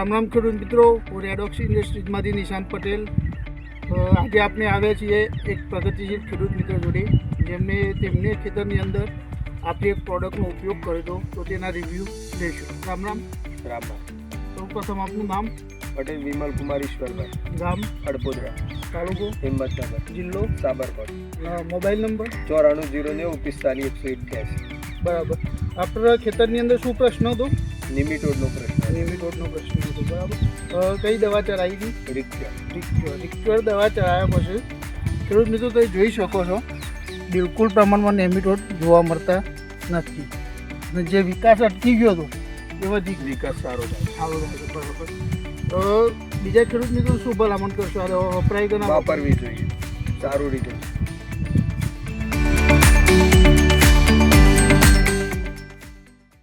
રામ રામ ખેડૂત મિત્રો હું રેડોક્સ ઇન્ડસ્ટ્રીઝમાંથી નિશાંત પટેલ. આજે આપણે આવ્યા છીએ એક પ્રગતિશીલ ખેડૂત મિત્ર જોડે જેમને તેમને ખેતરની અંદર આપણી એક પ્રોડક્ટનો ઉપયોગ કર્યો હતો તો તેના રિવ્યૂ લઈશું રામ રામ. રામ સૌ પ્રથમ આપનું નામ? પટેલ વિમલ કુમાર ઈશ્વરભાઈ. ગામ? અડપોદરા. તાલુકો? હિંમતનગર. જિલ્લો? Sabarkantha mobile number? ચોરાણું જીરો નેવું પિસ્તાલીસ એકસો બરાબર. આપણા ખેતરની અંદર શું પ્રશ્ન હતો? નિમિટોડનો પ્રશ્ન. નિમિટોડનો પ્રશ્ન હતો બરાબર. કઈ દવા ચડાવી હતી? રિક્યોર રિક્યોર દવા ચડાવ્યા પછી ખેડૂત મિત્રો તમે જોઈ શકો છો બિલકુલ પ્રમાણમાં નેમિટોડ જોવા મળતા નથી. અને જે વિકાસ અટકી ગયો હતો એ વધી વિકાસ સારો સારો બરાબર. તો બીજા ખેડૂત મિત્રો શું ભલામણ કરશો? આ વપરાય કે ના વાપરવી જોઈએ. સારું રિઝલ્ટ